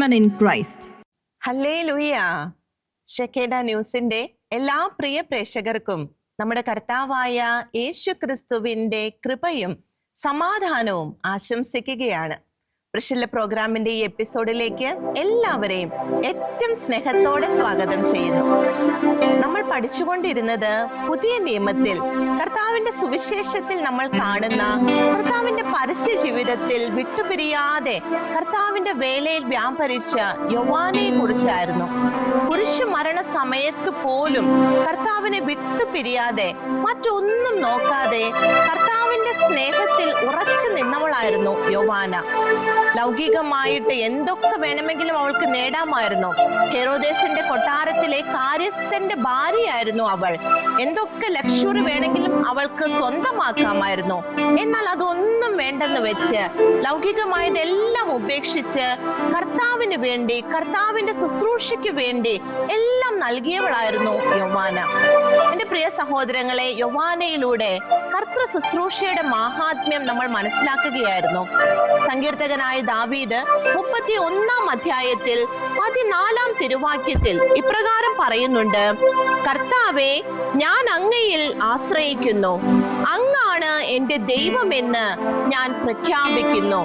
women in Christ. ഷെക്കേഡ ന്യൂസിന്റെ എല്ലാ പ്രിയ പ്രേക്ഷകർക്കും നമ്മുടെ കർത്താവായ യേശു ക്രിസ്തുവിന്റെ കൃപയും സമാധാനവും ആശംസിക്കുകയാണ് പ്രഷല്ല പ്രോഗ്രാമിന്റെ ഈ എപ്പിസോഡിലേക്ക് എല്ലാവരെയും ഏറ്റവും സ്നേഹത്തോടെ സ്വാഗതം ചെയ്യുന്നു. നമ്മൾ പഠിച്ചുകൊണ്ടിരുന്നത് പുതിയ നിയമത്തിൽ കർത്താവിന്റെ സുവിശേഷത്തിൽ നമ്മൾ കാണുന്ന കർത്താവിന്റെ പരസ്യ ജീവിതത്തിൽ വിട്ടുപിരിയാതെ കർത്താവിന്റെ വേലയിൽ വ്യാപരിച്ച യൗവാനെ കുറിച്ചായിരുന്നു. പുരുഷ മരണ സമയത്ത് പോലും കർത്താവിനെ വിട്ടുപിരിയാതെ മറ്റൊന്നും നോക്കാതെ കർത്താവിന്റെ സ്നേഹത്തിൽ ഉറച്ചു നിന്നവളായിരുന്നു യോവാന. ലൗകികമായിട്ട് എന്തൊക്കെ വേണമെങ്കിലും അവൾക്ക് നേടാമായിരുന്നു. ഹെറോദേസിന്റെ കൊട്ടാരത്തിലെ കാര്യസ്ഥന്റെ ഭാര്യയായിരുന്നു അവൾ. എന്തൊക്കെ ലക്ഷറി വേണമെങ്കിലും അവൾക്ക് സ്വന്തമാക്കാമായിരുന്നു. എന്നാൽ അതൊന്നും വേണ്ടെന്ന് വെച്ച് ലൗകികമായതെല്ലാം ഉപേക്ഷിച്ച് കർത്താവിന് വേണ്ടി കർത്താവിന്റെ ശുശ്രൂഷയ്ക്ക് വേണ്ടി എല്ലാം നൽകിയവളായിരുന്നു യൗവാന. എന്റെ പ്രിയ സഹോദരങ്ങളെ യൗവാനയിലൂടെ കർത്തൃ ശുശ്രൂഷയുടെ മാഹാത്മ്യം നമ്മൾ മനസ്സിലാക്കുകയായിരുന്നു. സങ്കീർത്തകനായ ദാവീദ് മുപ്പത്തി ഒന്നാം അധ്യായത്തിൽ പതിനാലാം തിരുവാക്യത്തിൽ ഇപ്രകാരം പറയുന്നുണ്ട്. കർത്താവെ ഞാൻ അങ്ങയിൽ ആശ്രയിക്കുന്നു. അങ്ങാണ് എന്റെ ദൈവമെന്ന് ഞാൻ പ്രഖ്യാപിക്കുന്നു.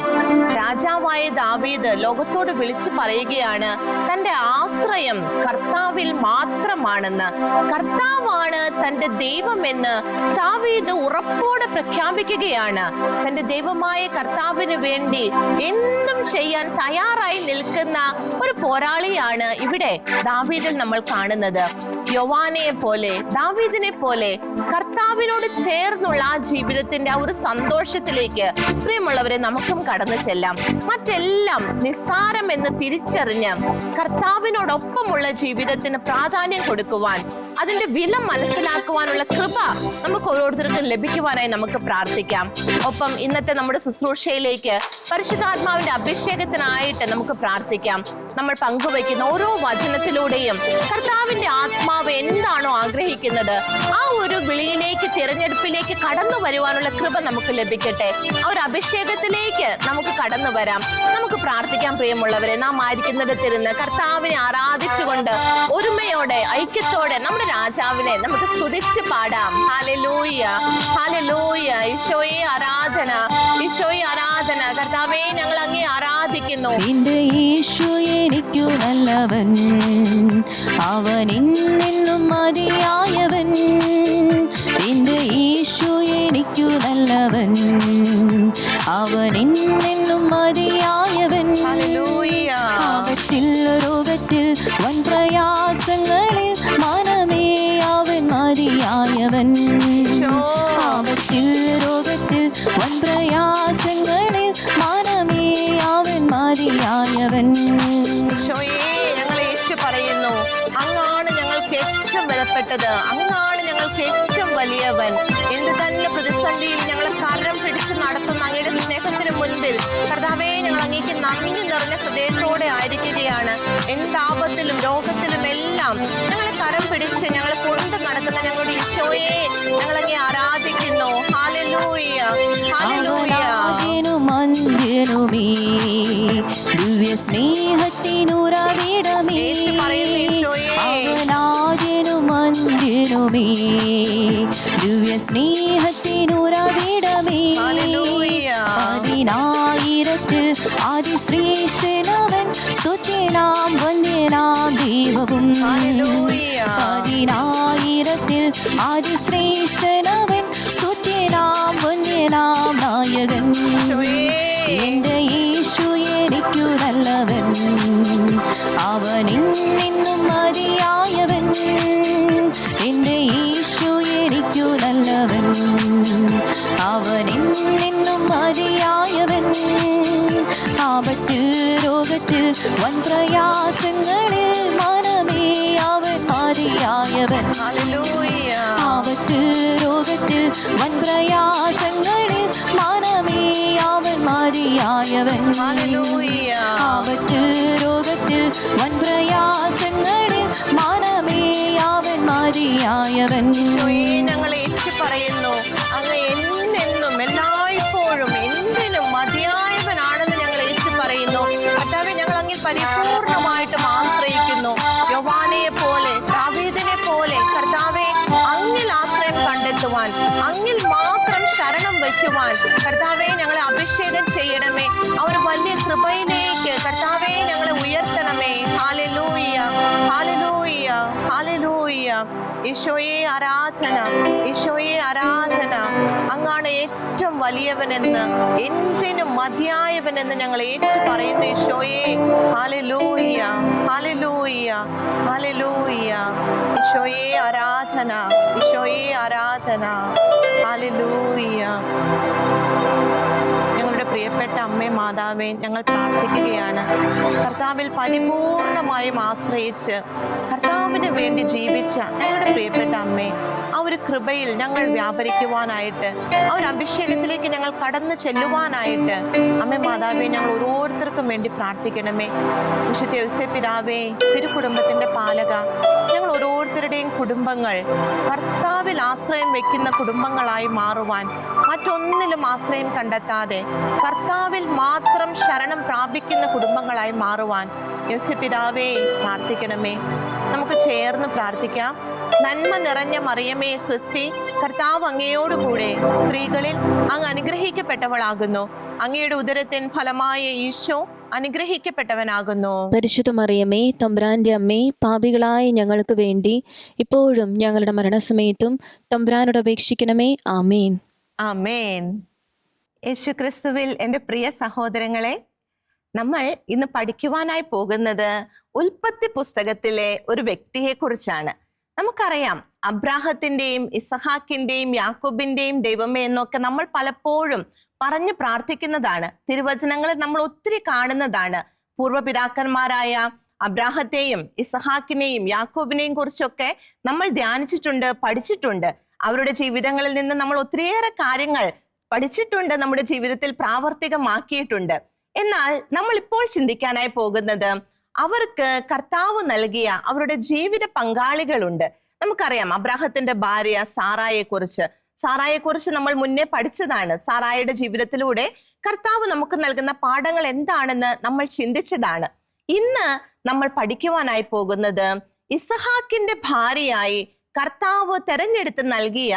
രാജാവായ ദാവീദ് ലോകത്തോട് വിളിച്ചു പറയുകയാണ് തന്റെ ആശ്രയം കർത്താവിൽ മാത്രമാണെന്ന്. കർത്താവാണ് തന്റെ ദൈവമെന്ന് ദാവീദ് ഉറപ്പോടെ പ്രഖ്യാപിക്കുകയാണ്. തന്റെ ദൈവമായ കർത്താവിന് വേണ്ടി എന്തും ചെയ്യാൻ തയ്യാറായി നിൽക്കുന്ന ഒരു പോരാളിയാണ് ഇവിടെ ദാവീദിൽ നമ്മൾ കാണുന്നത്. യോവാനയെ പോലെ ദാവീദിനെ പോലെ കർത്താവിനോട് ചേർന്നുള്ള ആ ജീവിതത്തിന്റെ ആ ഒരു സന്തോഷത്തിലേക്ക് പ്രിയമുള്ളവരെ നമുക്കും കടന്നു ചെല്ലാം. മറ്റെല്ലാം നിസ്സാരം എന്ന് തിരിച്ചറിഞ്ഞ് കർത്താവിനോടൊപ്പമുള്ള ജീവിതത്തിന് പ്രാധാന്യം കൊടുക്കുവാൻ അതിന്റെ വില മനസ്സിലാക്കുവാനുള്ള കൃപ നമുക്ക് ഓരോരുത്തർക്കും ലഭിക്കുവാനായി നമുക്ക് പ്രാർത്ഥിക്കാം. ഒപ്പം ഇന്നത്തെ നമ്മുടെ ശുശ്രൂഷയിലേക്ക് പരിശുദ്ധാത്മാവിന്റെ അഭിഷേകത്തിനായിട്ട് നമുക്ക് പ്രാർത്ഥിക്കാം. നമ്മൾ പങ്കുവയ്ക്കുന്ന ഓരോ വചനത്തിലൂടെയും കർത്താവിന്റെ ആത്മാവ് എന്താണോ ആഗ്രഹിക്കുന്നത് ആ ഒരു വിളിയിലേക്ക് തിരഞ്ഞെടുപ്പിലേക്ക് കടന്നു വരുവാനുള്ള കൃപ നമുക്ക് ലഭിക്കട്ടെ. ആ ഒരു അഭിഷേകത്തിലേക്ക് നമുക്ക് കടന്നു വരാം. നമുക്ക് പ്രാർത്ഥിക്കാൻ പ്രിയമുള്ളവരെ. നാം ആയിരിക്കുന്നിടത്തിരുന്ന് കർത്താവിനെ ആരാധിച്ചുകൊണ്ട് ഒരുമയോടെ ഐക്യത്തോടെ നമ്മുടെ രാജാവിനെ നമുക്ക് സ്തുതിച്ച് പാടാം. ഹാലലൂയ ഹാലലൂയ ഈശോയെ ആരാധന ഈശോയെ ആരാധന. കർത്താവെ ഞങ്ങൾ അങ്ങേ ആരാധിക്കുന്നു. നിന്റെ ഈശോ എനിക്കു നല്ലവൻ. അവൻ നിന്നും മതിയായവൻ. നിന്റെ യേശു എനിക്കു നല്ലവൻ. അവൻ എന്നെന്നും മതിയായവൻ. ഏറ്റവും വിലപ്പെട്ടത് അങ്ങാണ് ഞങ്ങൾക്ക് ഏറ്റവും വലിയവൻ. എന്ത് തന്നെ പ്രതിസന്ധിയിൽ ഞങ്ങളെ കരം പിടിച്ച് നടത്തുന്ന അങ്ങയുടെ സ്നേഹത്തിന് മുൻപിൽ കർത്താവേ ഞങ്ങൾ അങ്ങേക്ക് നന്ദി നിറഞ്ഞ ഹൃദയത്തോടെ ആയിരിക്കുകയാണ്. എന്താപത്തിലും രോഗത്തിലും എല്ലാം ഞങ്ങളെ കരം പിടിച്ച് ഞങ്ങളെ കൊണ്ട് നടക്കുന്ന ഞങ്ങളുടെ ഈശോയെ ഞങ്ങൾ അങ്ങേ ആരാധിക്കുന്നു. ഹാലലൂയ ഹാലലൂയ ദിവ്യ സ്നേഹത്തിനുറവിടമേ പറയുന്നു ഈശോയേ. അന്ത്യനുമേ ദിവ്യ സ്നേഹത്തിനുറവിടമേ. പതിനായിരത്തിൽ അതിശ്രേഷ്ഠനവൻ സ്തുത്യനാം വന്യനാം ദൈവവും. പതിനായിരത്തിൽ അതിശ്രേഷ്ഠനവൻ സ്തുത്യനാം വന്യനാം നായകൻ. എന്റെ യേശു One നടത്തുവാൻ അങ്ങിൽ മാത്രം ശരണം വയ്ക്കുവാൻ. കർത്താവെ ഞങ്ങളെ അഭിഷേകം ചെയ്യണമേ. ആ ഒരു വലിയ കൃപയിലേക്ക് കർത്താവെ ഞങ്ങളെ ഉയർത്തണമേ. ഹാലലൂയ ഹാലലൂയ ഹാലലൂയ ഈശോയെ ആരാധന ഈശോയെ ആരാധന. അങ്ങാണ് ഏറ്റവും വലിയവനെന്ന് എന്തിനും മതിയായവനെന്ന് ഞങ്ങൾ ഏറ്റു പറയുന്നു ഈശോയെ. ഹാലലൂയ്യ ഹാലലൂയ്യ ഹാലലൂയ്യ ഈശോയെ ആരാധന ഈശോയെ ആരാധന. ഹാലലൂയ പ്രിയപ്പെട്ട അമ്മേ മാതാവേ ഞങ്ങൾ പ്രാർത്ഥിക്കുകയാണ്. കർത്താവിൽ പരിപൂർണമായും ആശ്രയിച്ച് കർത്താവിന് വേണ്ടി ജീവിച്ച ഞങ്ങളുടെ പ്രിയപ്പെട്ട അമ്മേ ആ ഒരു കൃപയിൽ ഞങ്ങൾ വ്യാപരിക്കുവാനായിട്ട് ആ ഒരു അഭിഷേകത്തിലേക്ക് ഞങ്ങൾ കടന്നു ചെല്ലുവാനായിട്ട് അമ്മേ മാതാവേ ഞങ്ങൾ ഓരോരുത്തർക്കും വേണ്ടി പ്രാർത്ഥിക്കണമേ. വിശുദ്ധ യോസേ പിതാവേ തിരുക്കുടുംബത്തിന്റെ പാലക ഞങ്ങൾ ഓരോരുത്തരുടെയും കുടുംബങ്ങൾ കർത്താവിൽ ആശ്രയം വെക്കുന്ന കുടുംബങ്ങളായി മാറുവാൻ മറ്റൊന്നിലും ആശ്രയം കണ്ടെത്താതെ കർത്താവിൽ മാത്രം ശരണം പ്രാപിക്കുന്ന കുടുംബങ്ങളായി മാറുവാൻ യോസിപിതാവേ പ്രാർത്ഥിക്കണമേ. നമുക്ക് ചേർന്ന് പ്രാർത്ഥിക്കാം. നന്മ നിറഞ്ഞ മറിയമേ സ്വസ്തി കർത്താവ് അങ്ങയോടുകൂടെ സ്ത്രീകളിൽ അങ്ങ് അനുഗ്രഹിക്കപ്പെട്ടവളാകുന്നു. അങ്ങയുടെ ഉദരത്തിൻ ഫലമായ ഈശോ അനുഗ്രഹിക്കപ്പെട്ടവനാകുന്നു. പരിശുദ്ധ മറിയമ്മേ തമ്പ്രാന്റെ അമ്മേ പാപികളായ ഞങ്ങൾക്ക് വേണ്ടി ഇപ്പോഴും ഞങ്ങളുടെ മരണസമയത്തും തമ്പ്രാനോട് അപേക്ഷിക്കണമേ. ആമേൻ. ആമേൻ. യേശുക്രിസ്തുവിൽ എന്റെ പ്രിയ സഹോദരങ്ങളെ നമ്മൾ ഇന്ന് പഠിക്കുവാനായി പോകുന്നത് ഉൽപ്പത്തി പുസ്തകത്തിലെ ഒരു വ്യക്തിയെ കുറിച്ചാണ് നമുക്കറിയാം അബ്രാഹത്തിന്റെയും ഇസഹാക്കിന്റെയും യാക്കോബിന്റെയും ദൈവമേ എന്നൊക്കെ നമ്മൾ പലപ്പോഴും പറഞ്ഞു പ്രാർത്ഥിക്കുന്നതാണ്. തിരുവചനങ്ങളിൽ നമ്മൾ ഒത്തിരി കാണുന്നതാണ്. പൂർവപിതാക്കന്മാരായ അബ്രാഹത്തെയും ഇസഹാക്കിനെയും യാക്കോബിനെയും കുറിച്ചൊക്കെ നമ്മൾ ധ്യാനിച്ചിട്ടുണ്ട് പഠിച്ചിട്ടുണ്ട്. അവരുടെ ജീവിതങ്ങളിൽ നിന്ന് നമ്മൾ ഒത്തിരിയേറെ കാര്യങ്ങൾ പഠിച്ചിട്ടുണ്ട് നമ്മുടെ ജീവിതത്തിൽ പ്രാവർത്തികമാക്കിയിട്ടുണ്ട്. എന്നാൽ നമ്മൾ ഇപ്പോൾ ചിന്തിക്കാനായി പോകുന്നത് അവർക്ക് കർത്താവ് നൽകിയ അവരുടെ ജീവിത പങ്കാളികളുണ്ട്. നമുക്കറിയാം അബ്രാഹത്തിന്റെ ഭാര്യ സാറായെ കുറിച്ച് സാറായെ കുറിച്ച് നമ്മൾ മുന്നേ പഠിച്ചതാണ്. സാറായുടെ ജീവിതത്തിലൂടെ കർത്താവ് നമുക്ക് നൽകുന്ന പാഠങ്ങൾ എന്താണെന്ന് നമ്മൾ ചിന്തിച്ചതാണ്. ഇന്ന് നമ്മൾ പഠിക്കുവാനായി പോകുന്നത് ഇസഹാക്കിന്റെ ഭാര്യയായി കർത്താവ് തെരഞ്ഞെടുത്ത് നൽകിയ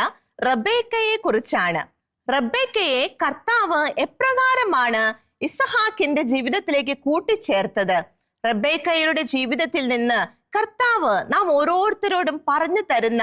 റബേക്കയെ കുറിച്ചാണ് റബേക്കയെ കർത്താവ് എപ്രകാരമാണ് ഇസഹാക്കിന്റെ ജീവിതത്തിലേക്ക് കൂട്ടിച്ചേർത്തത്? റബേക്കയുടെ ജീവിതത്തിൽ നിന്ന് കർത്താവ് നാം ഓരോരുത്തരോടും പറഞ്ഞു തരുന്ന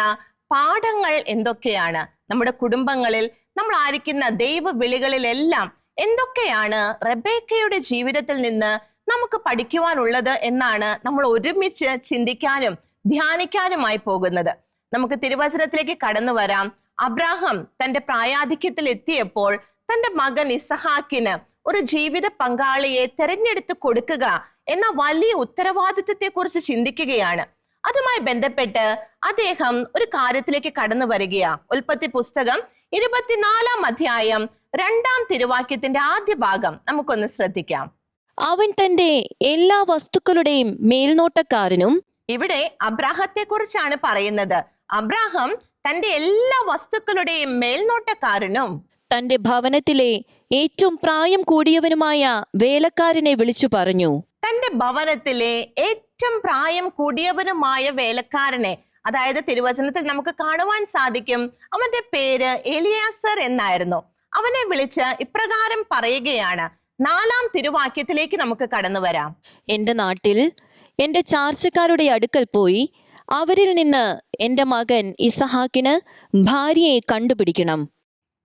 പാഠങ്ങൾ എന്തൊക്കെയാണ്? നമ്മുടെ കുടുംബങ്ങളിൽ നമ്മൾ ആയിരിക്കുന്ന ദൈവ വിളികളിലെല്ലാം എന്തൊക്കെയാണ് റബേക്കയുടെ ജീവിതത്തിൽ നിന്ന് നമുക്ക് പഠിക്കുവാനുള്ളത് എന്നാണ് നമ്മൾ ഒരുമിച്ച് ചിന്തിക്കാനും ധ്യാനിക്കാനുമായി പോകുന്നത്. നമുക്ക് തിരുവചനത്തിലേക്ക് കടന്നു വരാം. അബ്രാഹം തന്റെ പ്രായാധിക്യത്തിൽ എത്തിയപ്പോൾ തന്റെ മകൻ ഇസഹാക്കിന് ഒരു ജീവിത പങ്കാളിയെ തെരഞ്ഞെടുത്ത് കൊടുക്കുക എന്ന വലിയ ഉത്തരവാദിത്വത്തെ കുറിച്ച് ചിന്തിക്കുകയാണ്. അതുമായി ബന്ധപ്പെട്ട് അദ്ദേഹം ഒരു കാര്യത്തിലേക്ക് കടന്നു വരികയാ. ഉൽപ്പത്തി പുസ്തകം ഇരുപത്തിനാലാം അധ്യായം രണ്ടാം തിരുവാക്യത്തിന്റെ ആദ്യ ഭാഗം നമുക്കൊന്ന് ശ്രദ്ധിക്കാം. അവൻ തന്റെ എല്ലാ വസ്തുക്കളുടെയും മേൽനോട്ടക്കാരനും ഇവിടെ അബ്രാഹത്തെ കുറിച്ചാണ് പറയുന്നത്. അബ്രാഹം തന്റെ എല്ലാ വസ്തുക്കളുടെയും മേൽനോട്ടക്കാരനും തന്റെ ഭവനത്തിലെ ഏറ്റവും പ്രായം കൂടിയവനുമായ വേലക്കാരനെ വിളിച്ചു പറഞ്ഞു. തന്റെ ഭവനത്തിലെ ഏറ്റവും പ്രായം കൂടിയവനുമായ വേലക്കാരനെ അതായത് തിരുവചനത്തിൽ നമുക്ക് കാണുവാൻ സാധിക്കും. അവന്റെ പേര് എലിയാസർ എന്നായിരുന്നു. അവനെ വിളിച്ച് ഇപ്രകാരം പറയുകയാണ്. നാലാം തിരുവാക്യത്തിലേക്ക് നമുക്ക് കടന്നു വരാം. എന്റെ നാട്ടിൽ എന്റെ ചാർച്ചക്കാരുടെ അടുക്കൽ പോയി അവരിൽ നിന്ന് എന്റെ മകൻ ഇസഹാക്കിന് ഭാര്യയെ കണ്ടുപിടിക്കണം.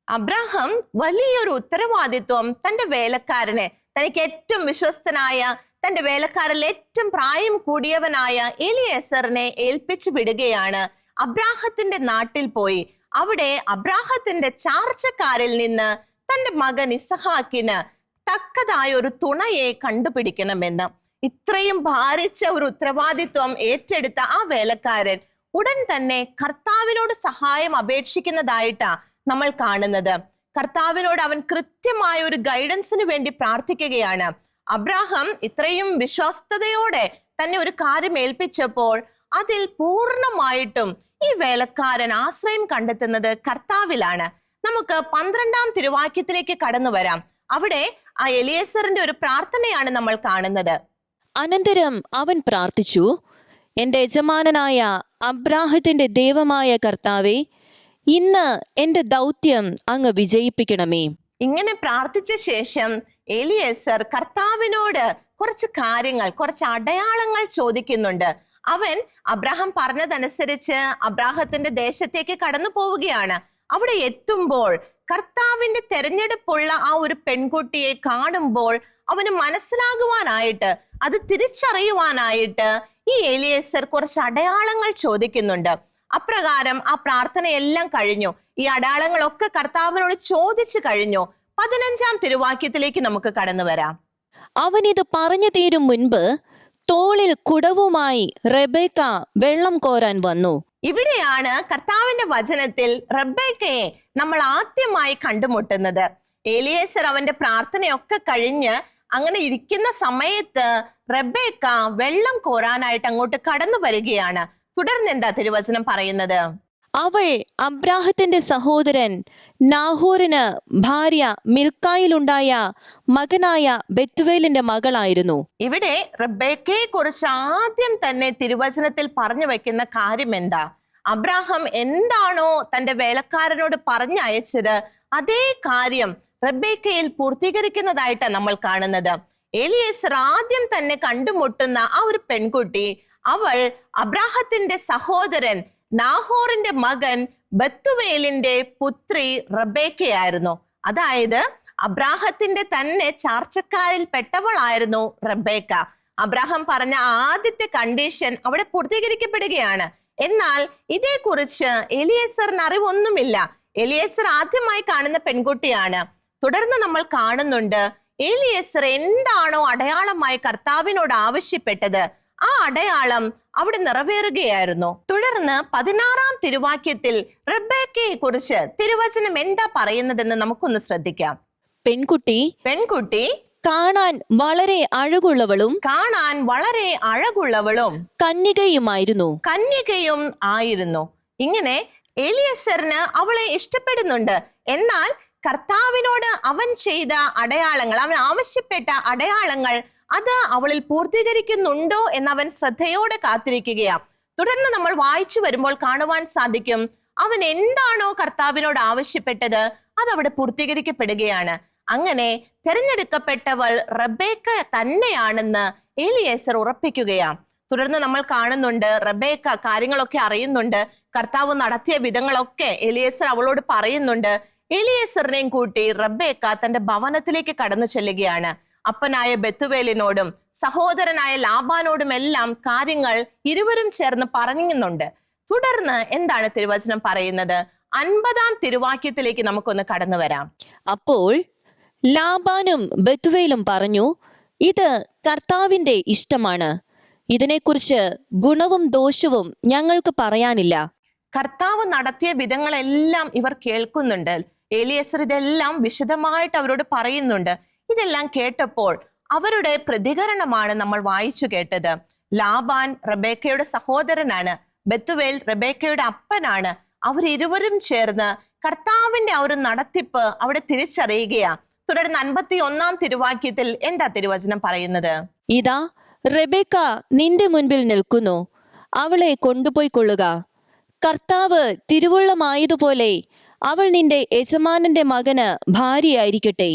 അബ്രാഹം വലിയൊരു ഉത്തരവാദിത്വം തന്റെ വേലക്കാരനെ തനിക്ക് ഏറ്റവും വിശ്വസ്തനായ തന്റെ വേലക്കാരിൽ ഏറ്റവും പ്രായം കൂടിയവനായ എലിയേസറിനെ ഏൽപ്പിച്ചു വിടുകയാണ്. അബ്രാഹത്തിന്റെ നാട്ടിൽ പോയി. അവിടെ അബ്രാഹത്തിന്റെ ചാർച്ചക്കാരിൽ നിന്ന് തന്റെ മകൻ ഇസഹാക്കിന് തക്കതായ ഒരു തുണയെ കണ്ടുപിടിക്കണമെന്ന്. ഇത്രയും ഭാരിച്ച ഒരു ഉത്തരവാദിത്വം ഏറ്റെടുത്ത ആ വേലക്കാരൻ ഉടൻ തന്നെ കർത്താവിനോട് സഹായം അപേക്ഷിക്കുന്നതായിട്ടാ നമ്മൾ കാണുന്നത്. കർത്താവിനോട് അവൻ കൃത്യമായ ഒരു ഗൈഡൻസിന് വേണ്ടി പ്രാർത്ഥിക്കുകയാണ്. അബ്രാഹം ഇത്രയും വിശ്വസ്തയോടെ തന്നെ ഒരു കാര്യം ഏൽപ്പിച്ചപ്പോൾ അതിൽ പൂർണമായിട്ടും ഈ വേലക്കാരൻ ആശ്രയം കണ്ടെത്തുന്നത് കർത്താവിലാണ്. നമുക്ക് പന്ത്രണ്ടാം തിരുവാക്യത്തിലേക്ക് കടന്നു വരാം. അവിടെ ആ എലിയേസറിന്റെ ഒരു പ്രാർത്ഥനയാണ് നമ്മൾ കാണുന്നത്. അനന്തരം അവൻ പ്രാർത്ഥിച്ചു എന്റെ യജമാനനായ അബ്രാഹത്തിന്റെ ദൈവമായ കർത്താവെ ഇന്ന് എന്റെ ദൗത്യം അങ്ങ് വിജയിപ്പിക്കണമേ. ഇങ്ങനെ പ്രാർത്ഥിച്ച ശേഷം എലിയസർ കർത്താവിനോട് കുറച്ച് കാര്യങ്ങൾ കുറച്ച് അടയാളങ്ങൾ ചോദിക്കുന്നുണ്ട്. അവൻ അബ്രാഹം പറഞ്ഞതനുസരിച്ച് അബ്രാഹത്തിന്റെ ദേശത്തേക്ക് കടന്നു പോവുകയാണ്. അവിടെ എത്തുമ്പോൾ കർത്താവിന്റെ തെരഞ്ഞെടുപ്പുള്ള ആ ഒരു പെൺകുട്ടിയെ കാണുമ്പോൾ അവന് മനസ്സിലാകുവാനായിട്ട് അത് തിരിച്ചറിയുവാനായിട്ട് ഈ എലിയേസർ കുറച്ച് അടയാളങ്ങൾ ചോദിക്കുന്നുണ്ട്. അപ്രകാരം ആ പ്രാർത്ഥനയെല്ലാം കഴിഞ്ഞു. ഈ അടയാളങ്ങളൊക്കെ കർത്താവിനോട് ചോദിച്ചു കഴിഞ്ഞു. പതിനഞ്ചാം തിരുവാക്യത്തിലേക്ക് നമുക്ക് കടന്നു വരാം. അവൻ ഇത് പറഞ്ഞു തീരും മുൻപ് തോളിൽ കുടവുമായി റെബേക്ക വെള്ളം കോരാൻ വന്നു. ഇവിടെയാണ് കർത്താവിന്റെ വചനത്തിൽ റബ്ബേക്കയെ നമ്മൾ ആദ്യമായി കണ്ടുമുട്ടുന്നത്. ഏലിയേസർ അവന്റെ പ്രാർത്ഥനയൊക്കെ കഴിഞ്ഞ് അങ്ങനെ ഇരിക്കുന്ന സമയത്ത് റബേക്ക വെള്ളം കോരാനായിട്ട് അങ്ങോട്ട് കടന്നു വരികയാണ്. തുടർന്ന് എന്താ തിരുവചനം പറയുന്നത്? അവൾ അബ്രാഹത്തിന്റെ സഹോദരൻ നാഹോറിന് ഭാര്യ മിൽക്കായിലുണ്ടായ മകനായ ബെത്തുവേലിന്റെ മകളായിരുന്നു. ഇവിടെ റബേക്കയെ കുറിച്ച് ആദ്യം തന്നെ തിരുവചനത്തിൽ പറഞ്ഞു വെക്കുന്ന കാര്യം എന്താ? അബ്രാഹം എന്താണോ തന്റെ വേലക്കാരനോട് പറഞ്ഞയച്ചത് അതേ കാര്യം റബ്ബേക്കയിൽ പൂർത്തീകരിക്കുന്നതായിട്ടാണ് നമ്മൾ കാണുന്നത്. എലിയേസർ ആദ്യം തന്നെ കണ്ടുമുട്ടുന്ന ആ ഒരു പെൺകുട്ടി അവൾ അബ്രാഹത്തിന്റെ സഹോദരൻ നാഹോറിന്റെ മകൻ ബത്തുവേലിന്റെ പുത്രി റബേക്കയായിരുന്നു അതായത് അബ്രാഹത്തിന്റെ തന്നെ ചാർച്ചക്കാരിൽ പെട്ടവളായിരുന്നു റബേക്ക അബ്രാഹം പറഞ്ഞ ആദ്യത്തെ കണ്ടീഷൻ അവിടെ പൂർത്തീകരിക്കപ്പെടുകയാണ്. എന്നാൽ ഇതേക്കുറിച്ച് എലിയേസറിന് അറിവൊന്നുമില്ല. എലിയേസർ ആദ്യമായി കാണുന്ന പെൺകുട്ടിയാണ്. തുടർന്ന് നമ്മൾ കാണുന്നുണ്ട് ഏലിയസർ എന്താണോ അടയാളമായി കർത്താവിനോട് ആവശ്യപ്പെട്ടത്. ആ അടയാളം അവിടെ നിറവേറുകയായിരുന്നു. തുടർന്ന് പതിനാറാം തിരുവാക്യത്തിൽ റബ്ബേക്കയെ കുറിച്ച് തിരുവചനം എന്താ പറയുന്നതെന്ന് നമുക്കൊന്ന് ശ്രദ്ധിക്കാം. പെൺകുട്ടി പെൺകുട്ടി കാണാൻ വളരെ അഴകുള്ളവളും കാണാൻ വളരെ അഴകുള്ളവളും കന്യകയുമായിരുന്നു. കന്യകയും ആയിരുന്നു. ഇങ്ങനെ എലിയസറിന് അവളെ ഇഷ്ടപ്പെടുന്നുണ്ട്. എന്നാൽ കർത്താവിനോട് അവൻ ചെയ്ത അടയാളങ്ങൾ അവൻ ആവശ്യപ്പെട്ട അടയാളങ്ങൾ അത് അവളിൽ പൂർത്തീകരിക്കുന്നുണ്ടോ എന്ന് അവൻ ശ്രദ്ധയോടെ കാത്തിരിക്കുകയാണ് തുടർന്ന് നമ്മൾ വായിച്ചു വരുമ്പോൾ കാണുവാൻ സാധിക്കും അവൻ എന്താണോ കർത്താവിനോട് ആവശ്യപ്പെട്ടത് അത് അവിടെ പൂർത്തീകരിക്കപ്പെടുകയാണ്. അങ്ങനെ തിരഞ്ഞെടുക്കപ്പെട്ടവൾ റബേക്ക തന്നെയാണെന്ന് ഏലിയേസർ ഉറപ്പിക്കുകയാണ് തുടർന്ന് നമ്മൾ കാണുന്നുണ്ട് റബേക്ക കാര്യങ്ങളൊക്കെ അറിയുന്നുണ്ട് കർത്താവ് നടത്തിയ വിധങ്ങളൊക്കെ എലിയേസർ അവളോട് പറയുന്നുണ്ട് എലിയേസറിനെയും കൂട്ടി റബ്ബേക്ക തന്റെ ഭവനത്തിലേക്ക് കടന്നു ചെല്ലുകയാണ്. അപ്പനായ ബത്തുവേലിനോടും സഹോദരനായ ലാബാനോടും എല്ലാം കാര്യങ്ങൾ ഇരുവരും ചേർന്ന് പറഞ്ഞുന്നുണ്ട് തുടർന്ന് എന്താണ് തിരുവചനം പറയുന്നത്? അൻപതാം തിരുവാക്യത്തിലേക്ക് നമുക്കൊന്ന് കടന്നു വരാം. അപ്പോൾ ലാബാനും ബത്തുവേലും പറഞ്ഞു ഇത് കർത്താവിന്റെ ഇഷ്ടമാണ്. ഇതിനെക്കുറിച്ച് ഗുണവും ദോഷവും ഞങ്ങൾക്ക് പറയാനില്ല. കർത്താവ് നടത്തിയ വിധങ്ങളെല്ലാം ഇവർ കേൾക്കുന്നുണ്ട്. ഏലിയസർ ഇതെല്ലാം വിശദമായിട്ട് അവരോട് പറയുന്നുണ്ട്. ഇതെല്ലാം കേട്ടപ്പോൾ അവരുടെ പ്രതികരണമാണ് നമ്മൾ വായിച്ചു കേട്ടത്. ലാബാൻ റബേക്കയുടെ സഹോദരനാണ്. ബത്തുവേൽ റബേക്കയുടെ അപ്പനാണ്. അവരിരുവരും ചേർന്ന് കർത്താവിന്റെ ആ ഒരു നടത്തിപ്പ് അവിടെ തിരിച്ചറിയുകയാ. തുടർന്ന് അൻപത്തി ഒന്നാം തിരുവാക്യത്തിൽ എന്താ തിരുവചനം പറയുന്നത്? ഇതാ റബേക്ക നിന്റെ മുൻപിൽ നിൽക്കുന്നു. അവളെ കൊണ്ടുപോയി കൊള്ളുക കർത്താവ് തിരുവുള്ളമായതുപോലെ അവൾ നിന്റെ യജമാനന്റെ മകന് ഭാര്യയായിരിക്കട്ടെ.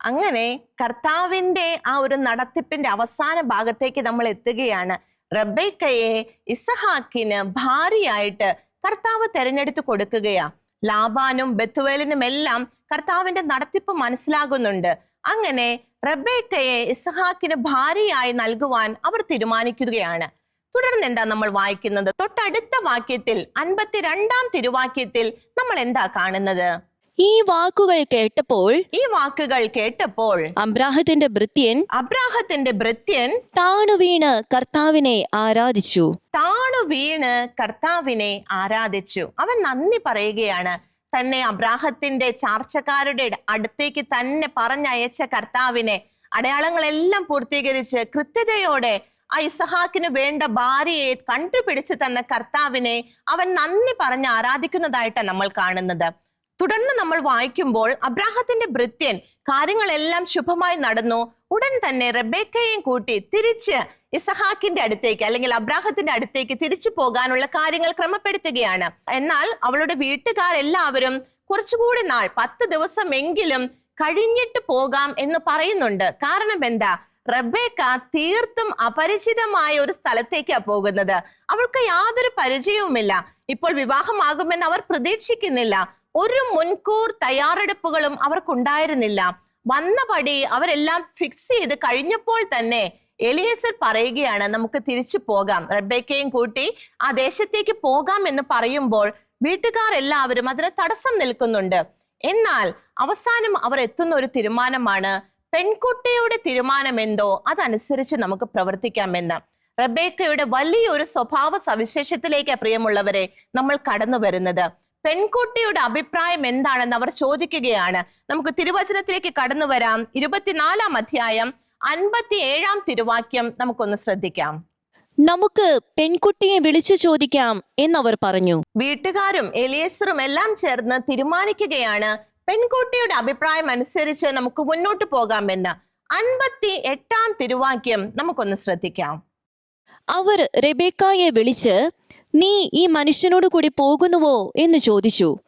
അങ്ങനെ കർത്താവിന്റെ ആ ഒരു നടത്തിപ്പിന്റെ അവസാന ഭാഗത്തേക്ക് നമ്മൾ എത്തുകയാണ്. റബേക്കയെ ഇസഹാക്കിന് ഭാര്യയായിട്ട് കർത്താവ് തെരഞ്ഞെടുത്ത് കൊടുക്കുകയാ. ലാബാനും ബത്തുവേലിനും എല്ലാം കർത്താവിന്റെ നടത്തിപ്പ് മനസ്സിലാകുന്നുണ്ട്. അങ്ങനെ റബേക്കയെ ഇസഹാക്കിന് ഭാര്യയായി നൽകുവാൻ അവർ തീരുമാനിക്കുകയാണ്. തുടർന്ന് എന്താ നമ്മൾ വായിക്കുന്നത്? തൊട്ടടുത്ത വാക്യത്തിൽ അൻപത്തിരണ്ടാം തിരുവാക്യത്തിൽ നമ്മൾ എന്താ കാണുന്നത്? ഈ വാക്കുകൾ കേട്ടപ്പോൾ ഈ വാക്കുകൾ കേട്ടപ്പോൾ അബ്രാഹത്തിന്റെ ഭൃത്യൻ അബ്രാഹത്തിന്റെ ഭൃത്യൻ താണു വീണ് കർത്താവിനെ ആരാധിച്ചു. താണു വീണ് കർത്താവിനെ ആരാധിച്ചു. അവൻ നന്ദി പറയുകയാണ്. തന്നെ അബ്രാഹത്തിന്റെ ചാർച്ചക്കാരുടെ അടുത്തേക്ക് തന്നെ പറഞ്ഞയച്ച കർത്താവിനെ അടയാളങ്ങളെല്ലാം പൂർത്തീകരിച്ച് കൃത്യതയോടെ ആ ഇസഹാക്കിന് വേണ്ട ഭാര്യയെ കണ്ടുപിടിച്ച് തന്ന കർത്താവിനെ അവൻ നന്ദി പറഞ്ഞ് ആരാധിക്കുന്നതായിട്ടാണ് നമ്മൾ കാണുന്നത്. തുടർന്ന് നമ്മൾ വായിക്കുമ്പോൾ അബ്രാഹത്തിന്റെ ഭൃത്യൻ കാര്യങ്ങളെല്ലാം ശുഭമായി നടന്നു. ഉടൻ തന്നെ റബേക്കയെയും കൂട്ടി തിരിച്ച് ഇസഹാക്കിന്റെ അടുത്തേക്ക് അല്ലെങ്കിൽ അബ്രാഹത്തിന്റെ അടുത്തേക്ക് തിരിച്ചു പോകാനുള്ള കാര്യങ്ങൾ ക്രമപ്പെടുത്തുകയാണ്. എന്നാൽ അവളുടെ വീട്ടുകാരെല്ലാവരും കുറച്ചുകൂടി നാൾ പത്ത് ദിവസമെങ്കിലും കഴിഞ്ഞിട്ട് പോകാം എന്ന് പറയുന്നുണ്ട്. കാരണം എന്താ? റബേക്ക തീർത്തും അപരിചിതമായ ഒരു സ്ഥലത്തേക്കാ പോകുന്നത്. അവൾക്ക് യാതൊരു പരിചയവുമില്ല. ഇപ്പോൾ വിവാഹമാകുമെന്ന് അവർ പ്രതീക്ഷിക്കുന്നില്ല. ഒരു മുൻകൂർ തയ്യാറെടുപ്പുകളും അവർക്കുണ്ടായിരുന്നില്ല. വന്നപടി അവരെല്ലാം ഫിക്സ് ചെയ്ത് കഴിഞ്ഞപ്പോൾ തന്നെ എലിയസർ പറയുകയാണ് നമുക്ക് തിരിച്ചു പോകാം. റബേക്കയും കൂട്ടി ആ ദേശത്തേക്ക് പോകാം എന്ന് പറയുമ്പോൾ വീട്ടുകാർ എല്ലാവരും അതിന് തടസ്സം നിൽക്കുന്നുണ്ട്. എന്നാൽ അവസാനം അവർ എത്തുന്ന ഒരു തീരുമാനമാണ് പെൺകുട്ടിയുടെ തീരുമാനം എന്തോ അതനുസരിച്ച് നമുക്ക് പ്രവർത്തിക്കാമെന്ന്. റബേക്കയുടെ വലിയൊരു സ്വഭാവ സവിശേഷത്തിലേക്ക് പ്രിയമുള്ളവരെ നമ്മൾ കടന്നു വരുന്നത്. പെൺകുട്ടിയുടെ അഭിപ്രായം എന്താണെന്ന് അവർ ചോദിക്കുകയാണ്. നമുക്ക് തിരുവചനത്തിലേക്ക് കടന്നു വരാം. ഇരുപത്തിനാലാം അധ്യായം അൻപത്തി ഏഴാം തിരുവാക്യം നമുക്കൊന്ന് ശ്രദ്ധിക്കാം. നമുക്ക് പെൺകുട്ടിയെ വിളിച്ചു ചോദിക്കാം എന്നവർ പറഞ്ഞു. വീട്ടുകാരും എലിയസറും എല്ലാം ചേർന്ന് തീരുമാനിക്കുകയാണ് പെൺകുട്ടിയുടെ അഭിപ്രായം അനുസരിച്ച് നമുക്ക് മുന്നോട്ട് പോകാമെന്ന് അൻപത്തി എട്ടാം തിരുവാക്യം നമുക്കൊന്ന് ശ്രദ്ധിക്കാം. അവർ റെബേക്കായെ വിളിച്ച് നീ ഈ മനുഷ്യനോട് കൂടി പോകുന്നുവോ? എന്ന് ചോദിച്ചു.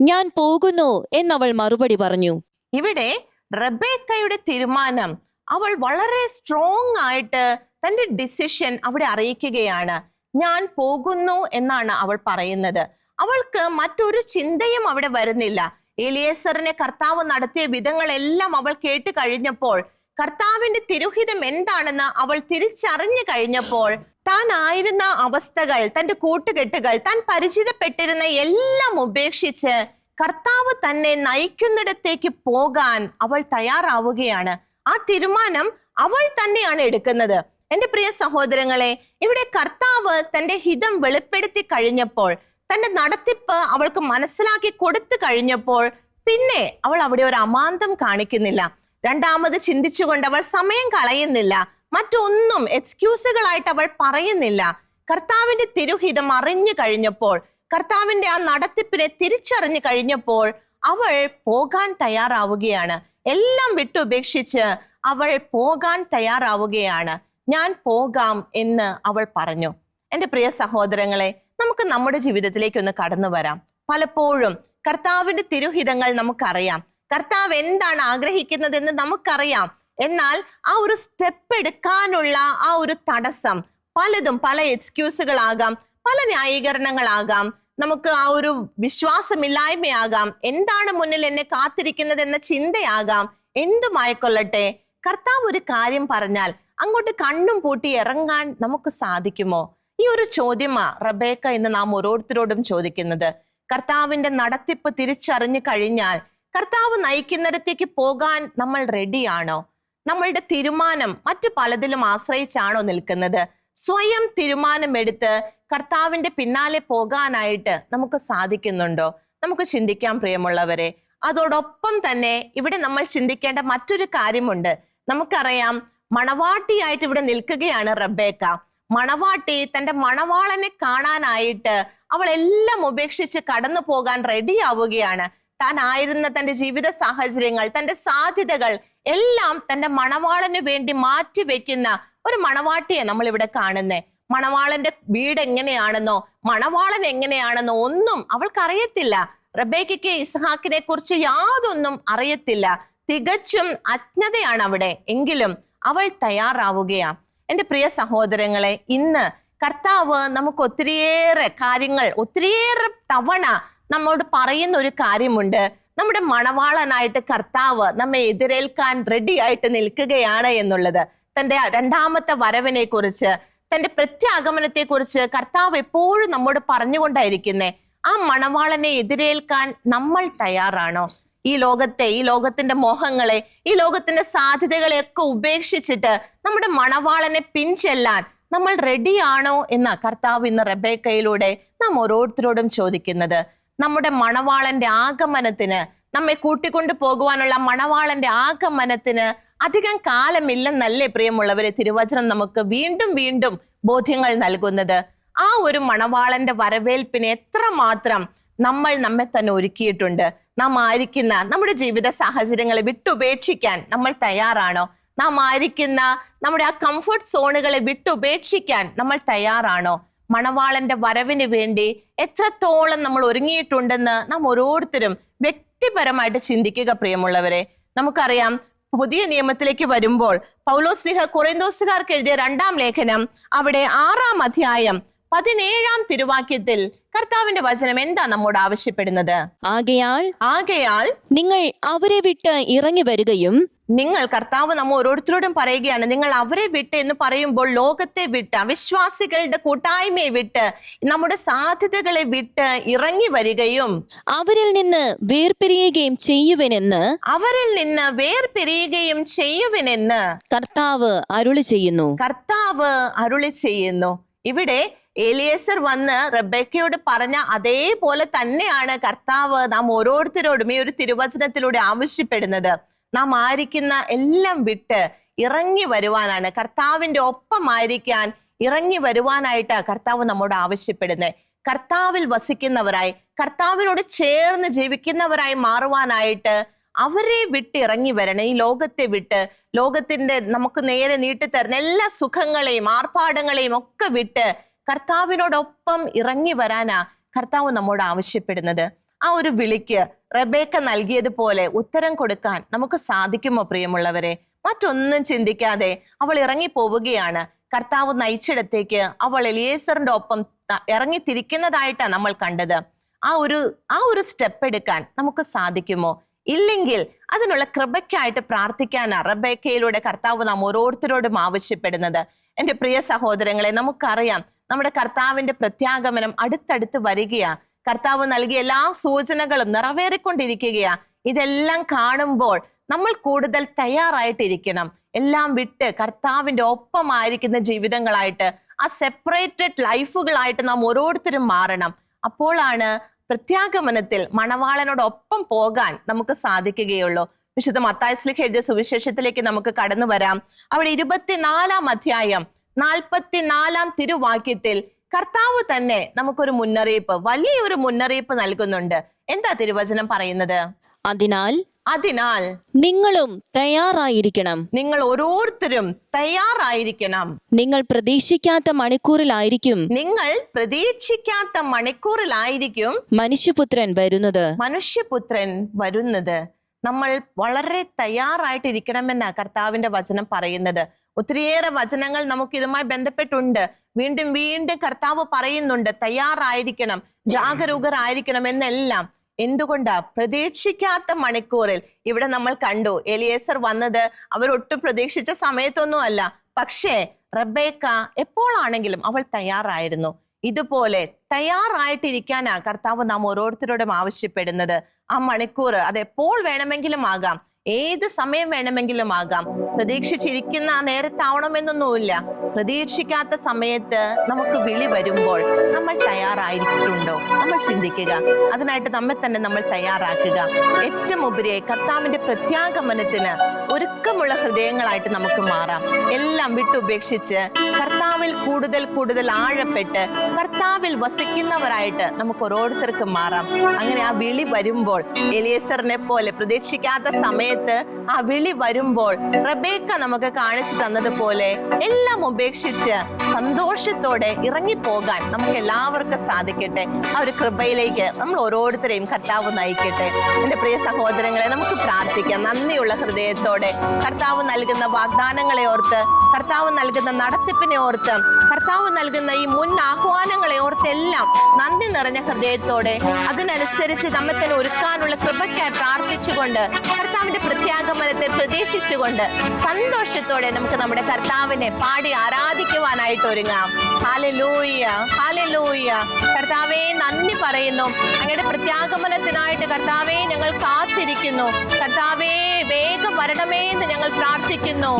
ഞാൻ പോകുന്നു എന്നവൾ മറുപടി പറഞ്ഞു. ഇവിടെ റബേക്കയുടെ തീരുമാനം അവൾ വളരെ സ്ട്രോങ് ആയിട്ട് തന്റെ ഡിസിഷൻ അവിടെ അറിയിക്കുകയാണ്. ഞാൻ പോകുന്നു എന്നാണ് അവൾ പറയുന്നത്. അവൾക്ക് മറ്റൊരു ചിന്തയും അവിടെ വരുന്നില്ല. എലിയേസറിനെ കർത്താവ് നടത്തിയ വിധങ്ങളെല്ലാം അവൾ കേട്ട് കഴിഞ്ഞപ്പോൾ കർത്താവിന്റെ തിരുഹിതം എന്താണെന്ന് അവൾ തിരിച്ചറിഞ്ഞു കഴിഞ്ഞപ്പോൾ താൻ ആയിരുന്ന അവസ്ഥകൾ തന്റെ കൂട്ടുകെട്ടുകൾ താൻ പരിചിതപ്പെട്ടിരുന്ന എല്ലാം ഉപേക്ഷിച്ച് കർത്താവ് തന്നെ നയിക്കുന്നിടത്തേക്ക് പോകാൻ അവൾ തയ്യാറാവുകയാണ്. ആ തീരുമാനം അവൾ തന്നെയാണ് എടുക്കുന്നത്. എന്റെ പ്രിയ സഹോദരങ്ങളെ ഇവിടെ കർത്താവ് തന്റെ ഹിതം വെളിപ്പെടുത്തി കഴിഞ്ഞപ്പോൾ തന്റെ നടത്തിപ്പ് അവൾക്ക് മനസ്സിലാക്കി കൊടുത്തു കഴിഞ്ഞപ്പോൾ പിന്നെ അവൾ അവിടെ ഒരു അമാന്തം കാണിക്കുന്നില്ല. രണ്ടാമത് ചിന്തിച്ചുകൊണ്ട് അവൾ സമയം കളയുന്നില്ല. മറ്റൊന്നും എക്സ്ക്യൂസുകളായിട്ട് അവൾ പറയുന്നില്ല. കർത്താവിന്റെ തിരുഹിതം അറിഞ്ഞു കഴിഞ്ഞപ്പോൾ കർത്താവിന്റെ ആ നടത്തിപ്പിനെ തിരിച്ചറിഞ്ഞു കഴിഞ്ഞപ്പോൾ അവൾ പോകാൻ തയ്യാറാവുകയാണ്. എല്ലാം വിട്ടുപേക്ഷിച്ച് അവൾ പോകാൻ തയ്യാറാവുകയാണ്. ഞാൻ പോകാം എന്ന് അവൾ പറഞ്ഞു. എന്റെ പ്രിയ സഹോദരങ്ങളെ നമുക്ക് നമ്മുടെ ജീവിതത്തിലേക്ക് ഒന്ന് കടന്നു വരാം. പലപ്പോഴും കർത്താവിന്റെ തിരുഹിതങ്ങൾ നമുക്കറിയാം. കർത്താവ് എന്താണ് ആഗ്രഹിക്കുന്നതെന്ന് നമുക്കറിയാം. എന്നാൽ ആ ഒരു സ്റ്റെപ്പ് എടുക്കാനുള്ള ആ ഒരു തടസ്സം പലതും പല എക്സ്ക്യൂസുകളാകാം പല ന്യായീകരണങ്ങളാകാം നമുക്ക് ആ ഒരു വിശ്വാസമില്ലായ്മയാകാം എന്താണ് മുന്നിൽ എന്നെ കാത്തിരിക്കുന്നത് എന്ന ചിന്തയാകാം എന്തുമായിക്കൊള്ളട്ടെ? കർത്താവ് ഒരു കാര്യം പറഞ്ഞാൽ അങ്ങോട്ട് കണ്ണും പൂട്ടി ഇറങ്ങാൻ നമുക്ക് സാധിക്കുമോ? ഈ ഒരു ചോദ്യമാ റബേക്ക എന്ന് നാം ഓരോരുത്തരോടും ചോദിക്കുന്നത്. കർത്താവിന്റെ നടത്തിപ്പ് തിരിച്ചറിഞ്ഞു കഴിഞ്ഞാൽ കർത്താവ് നയിക്കുന്നിടത്തേക്ക് പോകാൻ നമ്മൾ റെഡിയാണോ? നമ്മളുടെ തീരുമാനം മറ്റു പലതിലും ആശ്രയിച്ചാണോ നിൽക്കുന്നത്? സ്വയം തീരുമാനമെടുത്ത് കർത്താവിന്റെ പിന്നാലെ പോകാനായിട്ട് നമുക്ക് സാധിക്കുന്നുണ്ടോ? നമുക്ക് ചിന്തിക്കാം പ്രിയമുള്ളവരെ. അതോടൊപ്പം തന്നെ ഇവിടെ നമ്മൾ ചിന്തിക്കേണ്ട മറ്റൊരു കാര്യമുണ്ട്. നമുക്കറിയാം മണവാട്ടിയായിട്ട് ഇവിടെ നിൽക്കുകയാണ് റബ്ബേക്ക മണവാട്ടി തന്റെ മണവാളനെ കാണാനായിട്ട് അവൾ എല്ലാം ഉപേക്ഷിച്ച് കടന്നു പോകാൻ റെഡി ആവുകയാണ്. താൻ ആയിരുന്ന തന്റെ ജീവിത സാഹചര്യങ്ങൾ തന്റെ സാധ്യതകൾ എല്ലാം തന്റെ മണവാളന് വേണ്ടി മാറ്റി വെക്കുന്ന ഒരു മണവാട്ടിയെ നമ്മൾ ഇവിടെ കാണുന്നേ. മണവാളന്റെ വീട് എങ്ങനെയാണെന്നോ മണവാളൻ എങ്ങനെയാണെന്നോ ഒന്നും അവൾക്കറിയത്തില്ല. റബേക്കയ്ക്ക് ഇസ്ഹാക്കിനെ കുറിച്ച് യാതൊന്നും അറിയത്തില്ല. തികച്ചും അജ്ഞതയാണ് അവിടെ. എങ്കിലും അവൾ തയ്യാറാവുകയാ. എന്റെ പ്രിയ സഹോദരങ്ങളെ ഇന്ന് കർത്താവ് നമുക്ക് ഒത്തിരിയേറെ കാര്യങ്ങൾ ഒത്തിരിയേറെ തവണ നമ്മോട് പറയുന്ന ഒരു കാര്യമുണ്ട്. നമ്മുടെ മണവാളനായിട്ട് കർത്താവ് നമ്മെ എതിരേൽക്കാൻ റെഡി ആയിട്ട് നിൽക്കുകയാണ് എന്നുള്ളത്. തന്റെ രണ്ടാമത്തെ വരവിനെ കുറിച്ച് തന്റെ പ്രത്യാഗമനത്തെ കുറിച്ച് കർത്താവ് എപ്പോഴും നമ്മോട് പറഞ്ഞുകൊണ്ടായിരിക്കുന്നേ ആ മണവാളനെ എതിരേൽക്കാൻ നമ്മൾ തയ്യാറാണോ? ഈ ലോകത്തെ ഈ ലോകത്തിന്റെ മോഹങ്ങളെ ഈ ലോകത്തിന്റെ സാധ്യതകളെയൊക്കെ ഉപേക്ഷിച്ചിട്ട് നമ്മുടെ മണവാളനെ പിൻചെല്ലാൻ നമ്മൾ റെഡിയാണോ എന്ന കർത്താവ് ഇന്ന് റബേക്കയിലൂടെ നാം ഓരോരുത്തരോടും ചോദിക്കുന്നത്. നമ്മുടെ മണവാളന്റെ ആഗമനത്തിന് നമ്മെ കൂട്ടിക്കൊണ്ടു പോകുവാനുള്ള മണവാളന്റെ ആഗമനത്തിന് അധികം കാലമില്ലെന്നല്ലേ പ്രിയമുള്ളവരെ തിരുവചനം നമുക്ക് വീണ്ടും വീണ്ടും ബോധ്യങ്ങൾ നൽകുന്നത്. ആ ഒരു മണവാളന്റെ വരവേൽപ്പിന് എത്രമാത്രം നമ്മൾ നമ്മെ തന്നെ ഒരുക്കിയിട്ടുണ്ട്. നാം ആയിരിക്കുന്ന നമ്മുടെ ജീവിത സാഹചര്യങ്ങളെ വിട്ടുപേക്ഷിക്കാൻ നമ്മൾ തയ്യാറാണോ? നാം ആയിരിക്കുന്ന നമ്മുടെ ആ കംഫർട്ട് സോണുകളെ വിട്ടുപേക്ഷിക്കാൻ നമ്മൾ തയ്യാറാണോ? മണവാളന്റെ വരവിന് വേണ്ടി എത്രത്തോളം നമ്മൾ ഒരുങ്ങിയിട്ടുണ്ടെന്ന് നാം ഓരോരുത്തരും വ്യക്തിപരമായിട്ട് ചിന്തിക്കുക പ്രിയമുള്ളവരെ. നമുക്കറിയാം പുതിയ നിയമത്തിലേക്ക് വരുമ്പോൾ പൗലോസ്ലിഹ കുറേന്തോസുകാർക്ക് എഴുതിയ രണ്ടാം ലേഖനം അവിടെ ആറാം അധ്യായം പതിനേഴാം തിരുവാക്യത്തിൽ കർത്താവിന്റെ വചനം എന്താ നമ്മോട് ആവശ്യപ്പെടുന്നത്? ആകയാൽ ആകയാൽ നിങ്ങൾ അവരെ വിട്ട് ഇറങ്ങി വരികയും നിങ്ങൾ കർത്താവ് നമ്മ ഓരോരുത്തരോടും പറയുകയാണ് നിങ്ങൾ അവരെ വിട്ട് എന്ന് പറയുമ്പോൾ ലോകത്തെ വിട്ട് അവിശ്വാസികളുടെ കൂട്ടായ്മയെ വിട്ട് നമ്മുടെ സാധ്യതകളെ വിട്ട് ഇറങ്ങി വരികയും അവരിൽ നിന്ന് വേർപിരിയുകയും ചെയ്യുവനെന്ന് അവരിൽ നിന്ന് വേർപിരിയുകയും ചെയ്യുവനെന്ന് കർത്താവ് അരുളി ചെയ്യുന്നു. കർത്താവ് അരുളി ചെയ്യുന്നു. ഇവിടെ ഏലിയേസർ വന്ന് റബേക്കയോട് പറഞ്ഞ അതേപോലെ തന്നെയാണ് കർത്താവ് നാം ഓരോരുത്തരോടും ഈ ഒരു തിരുവചനത്തിലൂടെ ആവശ്യപ്പെടുന്നത്. നാം ആയിരിക്കുന്ന എല്ലാം വിട്ട് ഇറങ്ങി വരുവാനാണ്. കർത്താവിന്റെ ഒപ്പം ഒപ്പമായിരിക്കാൻ ഇറങ്ങി വരുവാനായിട്ട് കർത്താവ് നമ്മോട് ആവശ്യപ്പെടുന്നത് കർത്താവിൽ വസിക്കുന്നവരായി കർത്താവിനോട് ചേർന്ന് ജീവിക്കുന്നവരായി മാറുവാനായിട്ട് അവരെ വിട്ട് ഇറങ്ങി വരണം. ഈ ലോകത്തെ വിട്ട് ലോകത്തിന്റെ നമുക്ക് നേരെ നീട്ടിത്തരുന്ന എല്ലാ സുഖങ്ങളെയും ആർഭാടങ്ങളെയും ഒക്കെ വിട്ട് കർത്താവിനോടൊപ്പം ഇറങ്ങി വരാനാ കർത്താവ് നമ്മോട് ആവശ്യപ്പെടുന്നത്. ആ ഒരു വിളിക്ക് റബേക്ക നൽകിയതുപോലെ ഉത്തരം കൊടുക്കാൻ നമുക്ക് സാധിക്കുമോ പ്രിയമുള്ളവരെ? മറ്റൊന്നും ചിന്തിക്കാതെ അവൾ ഇറങ്ങി പോവുകയാണ് കർത്താവ് നയിച്ചിടത്തേക്ക് അവൾ എലിയേസറിന്റെ ഒപ്പം ഇറങ്ങിത്തിരിക്കുന്നതായിട്ടാണ് ഇറങ്ങി തിരിക്കുന്നതായിട്ടാണ് നമ്മൾ കണ്ടത്. ആ ഒരു ആ ഒരു സ്റ്റെപ്പ് എടുക്കാൻ നമുക്ക് സാധിക്കുമോ? ഇല്ലെങ്കിൽ അതിനുള്ള കൃപയ്ക്കായിട്ട് പ്രാർത്ഥിക്കാൻ റബേക്കയിലൂടെ കർത്താവ് നാം ഓരോരുത്തരോടും ആവശ്യപ്പെടുന്നത്. എന്റെ പ്രിയ സഹോദരങ്ങളെ നമുക്കറിയാം നമ്മുടെ കർത്താവിന്റെ പ്രത്യാഗമനം അടുത്തടുത്ത് വരികയാ. കർത്താവ് നൽകിയ എല്ലാ സൂചനകളും നിറവേറിക്കൊണ്ടിരിക്കുകയാ. ഇതെല്ലാം കാണുമ്പോൾ നമ്മൾ കൂടുതൽ തയ്യാറായിട്ടിരിക്കണം. എല്ലാം വിട്ട് കർത്താവിന്റെ ഒപ്പമായിരിക്കുന്ന ജീവിതങ്ങളായിട്ട് ആ സെപ്പറേറ്റഡ് ലൈഫുകളായിട്ട് നാം ഓരോരുത്തരും മാറണം. അപ്പോഴാണ് പ്രത്യാഗമനത്തിൽ മണവാളനോടൊപ്പം പോകാൻ നമുക്ക് സാധിക്കുകയുള്ളൂ. വിശുദ്ധ മത്തായസ്ലിഖ് എഴുതിയ സുവിശേഷത്തിലേക്ക് നമുക്ക് കടന്നു വരാം. അവിടെ ഇരുപത്തിനാലാം അധ്യായം നാൽപ്പത്തിനാലാം തിരുവാക്യത്തിൽ കർത്താവ് തന്നെ നമുക്കൊരു മുന്നറിയിപ്പ് വലിയൊരു മുന്നറിയിപ്പ് നൽകുന്നുണ്ട്. എന്താ തിരുവചനം പറയുന്നത്? അതിനാൽ അതിനാൽ നിങ്ങളും തയ്യാറായിരിക്കണം. നിങ്ങൾ ഓരോരുത്തരും തയ്യാറായിരിക്കണം. നിങ്ങൾ പ്രതീക്ഷിക്കാത്ത മണിക്കൂറിലായിരിക്കും. നിങ്ങൾ പ്രതീക്ഷിക്കാത്ത മണിക്കൂറിലായിരിക്കും മനുഷ്യപുത്രൻ വരുന്നത്. മനുഷ്യപുത്രൻ വരുന്നത്. നമ്മൾ വളരെ തയ്യാറായിട്ടിരിക്കണമെന്ന കർത്താവിന്റെ വചനം പറയുന്നത്. ഒത്തിരിയേറെ വചനങ്ങൾ നമുക്ക് ഇതുമായി ബന്ധപ്പെട്ടുണ്ട്. വീണ്ടും വീണ്ടും കർത്താവ് പറയുന്നുണ്ട് തയ്യാറായിരിക്കണം ജാഗരൂകരായിരിക്കണം എന്നെല്ലാം. എന്തുകൊണ്ടാ? പ്രതീക്ഷിക്കാത്ത മണിക്കൂറിൽ. ഇവിടെ നമ്മൾ കണ്ടു എലിയേസർ വന്നത് അവരൊട്ടും പ്രതീക്ഷിച്ച സമയത്തൊന്നും അല്ല പക്ഷേ റബേക്ക എപ്പോഴാണെങ്കിലും അവൾ തയ്യാറായിരുന്നു. ഇതുപോലെ തയ്യാറായിട്ടിരിക്കാനാ കർത്താവ് നാം ഓരോരുത്തരോടും ആവശ്യപ്പെടുന്നത്. ആ മണിക്കൂർ അത് എപ്പോൾ വേണമെങ്കിലും ആകാം. ഏത് സമയം വേണമെങ്കിലും ആകാം. പ്രതീക്ഷിച്ചിരിക്കുന്ന ആ നേരത്താവണമെന്നൊന്നുമില്ല. പ്രതീക്ഷിക്കാത്ത സമയത്ത് നമുക്ക് വിളി വരുമ്പോൾ നമ്മൾ തയ്യാറായിട്ടുണ്ടോ നമ്മൾ ചിന്തിക്കുക. അതിനായിട്ട് നമ്മെ തന്നെ നമ്മൾ തയ്യാറാക്കുക. ഏറ്റവും ഉപരിയായി കർത്താവിന്റെ പ്രത്യാഗമനത്തിന് ഒരുക്കമുള്ള ഹൃദയങ്ങളായിട്ട് നമുക്ക് മാറാം. എല്ലാം വിട്ടുപേക്ഷിച്ച് കർത്താവിൽ കൂടുതൽ കൂടുതൽ ആഴപ്പെട്ട് കർത്താവിൽ വസിക്കുന്നവരായിട്ട് നമുക്ക് ഓരോരുത്തർക്കും മാറാം. അങ്ങനെ ആ വിളി വരുമ്പോൾ എലിയേസറിനെ പോലെ പ്രതീക്ഷിക്കാത്ത സമയത്ത് ആ വിളി വരുമ്പോൾ റബേക്ക നമുക്ക് കാണിച്ചു തന്നതുപോലെ എല്ലാം ഉപേക്ഷിച്ച് സന്തോഷത്തോടെ ഇറങ്ങിപ്പോകാൻ നമുക്ക് എല്ലാവർക്കും സാധിക്കട്ടെ. ആ ഒരു കൃപയിലേക്ക് നമ്മൾ ഓരോരുത്തരെയും കർത്താവ് നയിക്കട്ടെ. എന്റെ പ്രിയ സഹോദരങ്ങളെ നമുക്ക് പ്രാർത്ഥിക്കാം. നന്ദിയുള്ള ഹൃദയത്തോടെ കർത്താവ് നൽകുന്ന വാഗ്ദാനങ്ങളെ ഓർത്ത് കർത്താവ് നൽകുന്ന നടത്തിപ്പിനെ ഓർത്ത് കർത്താവ് നൽകുന്ന ഈ മുൻ ആഹ്വാനങ്ങളെ ഓർത്തെല്ലാം നന്ദി നിറഞ്ഞ ഹൃദയത്തോടെ അതിനനുസരിച്ച് നമ്മെ തന്നെ ഒരുക്കാനുള്ള കൃപയ്ക്കായി പ്രാർത്ഥിച്ചുകൊണ്ട് കർത്താവിന്റെ പ്രത്യാഗമനത്തെ പ്രതീക്ഷിച്ചുകൊണ്ട് സന്തോഷത്തോടെ നമുക്ക് നമ്മുടെ കർത്താവിനെ പാടി ആരാധിക്കുവാനായിട്ട് ഒരുങ്ങാം. ഹാലലൂയ ഹാലലൂയ കർത്താവെ നന്ദി പറയുന്നു. അങ്ങയുടെ പ്രത്യാഗമനത്തിനായിട്ട് കർത്താവേ ഞങ്ങൾ കാത്തിരിക്കുന്നു. കർത്താവേ വേഗം എന്ന് ഞങ്ങൾ പ്രാർത്ഥിക്കുന്നു.